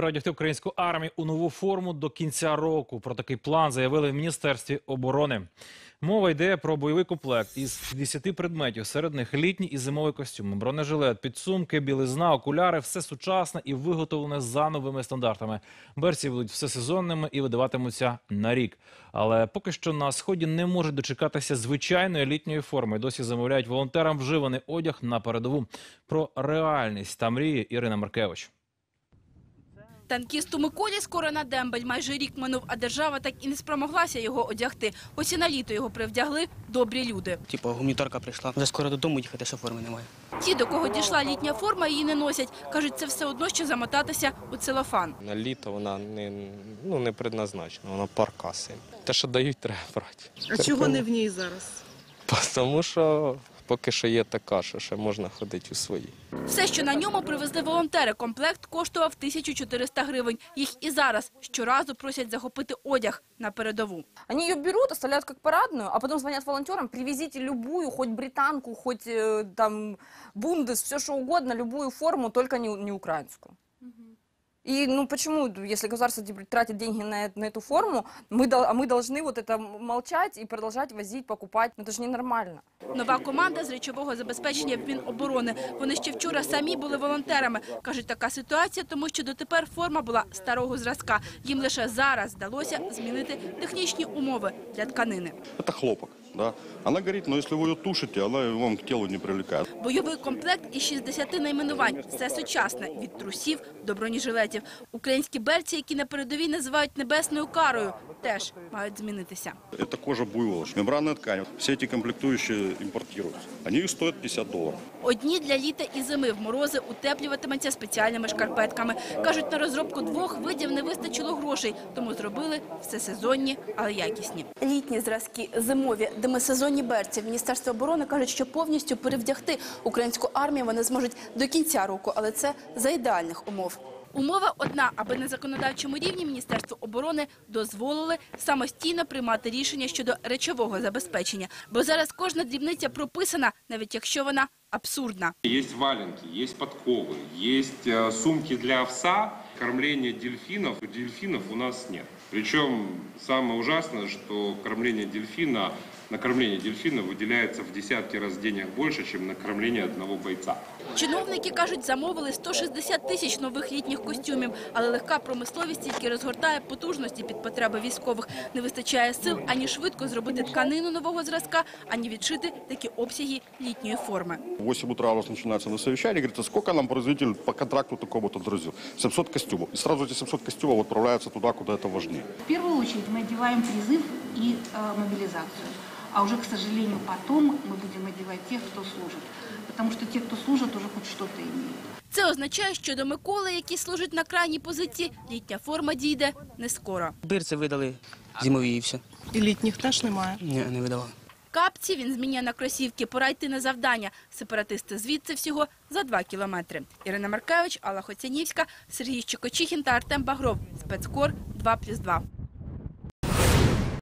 переодягти українську армію у нову форму до кінця року. Про такий план заявили в міністерстві оборони. Мова йде про бойовий комплект із 50 предметів. Серед них літні і зимові костюми, бронежилет, підсумки, білизна, окуляри все сучасне і виготовлене за новими стандартами. Берці будуть всесезонними і видаватимуться на рік. Але поки що на сході не можуть дочекатися звичайної літньої форми. Досі замовляють волонтерам вживаний одяг на передову. Про реальність та мрії Ірина Маркевич. Танкісту Миколі скоро на дембель. Майже рік минув, а держава так і не спромоглася його одягти. Ось і на літо його привдягли добрі люди. Типу, гуманітарка прийшла. Вже скоро додому їхати, що форми немає. Ті, до кого дійшла літня форма, її не носять. Кажуть, це все одно, що замотатися у целофан. На літо вона не, ну, не предназначена, вона паркаси. Те, що дають, треба брати. А чого не в ній зараз? Тому що поки що є така, що ще можна ходити у свої. Все, що на ньому привезли волонтери, комплект коштував 1400 гривень. Їх і зараз щоразу просять захопити одяг на передову. Они ее берут, оставляют как парадную, а потом звонят волонтерам, привезите любую, хоть британку, хоть э, там бундес, все что угодно, любую форму, только не, украинскую. И ну почему, если государство теперь тратит деньги на, э- на эту форму, мы, дол- а мы должны вот это молчать и продолжать возить, покупать? Ну это же ненормально. Нова команда з речового забезпечення Міноборони. Вони ще вчора самі були волонтерами. Кажуть, така ситуація, тому що дотепер форма була старого зразка. Їм лише зараз вдалося змінити технічні умови для тканини. Это хлопок, да. Она горит, но если вы ее тушите, она вам к телу не прилипает. Бойовий комплект із 60 найменувань. Все сучасне – від трусів до бронежилетів. Українські берці, які на передовій називають небесною карою, теж мають змінитися. Это кожа буйвола, мембранная ткань. Все эти комплектующие импортируются. Они стоят 50 долларов. Одні для літа і зими в морози утеплюватиметься спеціальними шкарпетками. Кажуть, на розробку двох видів не вистачило грошей, тому зробили всесезонні, але якісні. Літні зразки, зимові, демисезонні берці. Міністерство оборони кажуть, що повністю перевдягти українську армію вони зможуть до кінця року, але це за ідеальних умов. Умова одна, аби на законодавчому рівні Міністерство оборони дозволили самостійно приймати рішення щодо речового забезпечення. Бо зараз кожна дрібниця прописана, навіть якщо вона абсурдна. Є валенки, є подкови, э, сумки для овса. кормлення дельфінів. Дельфінів у нас нет. Причем самое ужасное, что кормление дельфина, на кормление дельфина выделяется в десятки раз денег больше, чем на кормление одного бойца. Чиновники кажуть, замовили 160 тисяч нових літніх костюмів, але легка промисловість тільки розгортає потужності під потреби військових. Не вистачає сил ані швидко зробити тканину нового зразка, ані відшити такі обсяги літньої форми. В 8 утра у нас начинается на совещании, говорится, сколько нам производитель по контракту такому-то друзил? 700 костюмов. И сразу эти 700 костюмов отправляются туда, куда это важнее. В первую очередь мы одеваем призыв и э, мобилизацию. А уже, к сожалению, потом мы будем одевать тех, кто служит. Потому что те, кто служит, уже хоть что-то имеют. Це означає, що до Миколи, який служить на крайній позиції, літня форма дійде не скоро. Бірці видали зимові і все. І літніх теж немає. Ні, не видавали. Капці він змінює на кросівки. Пора йти на завдання. Сепаратисти звідси всього за два кілометри. Ірина Маркевич, Алла Хоцянівська, Сергій Щекочихін та Артем Багров. Спецкор 2+,2.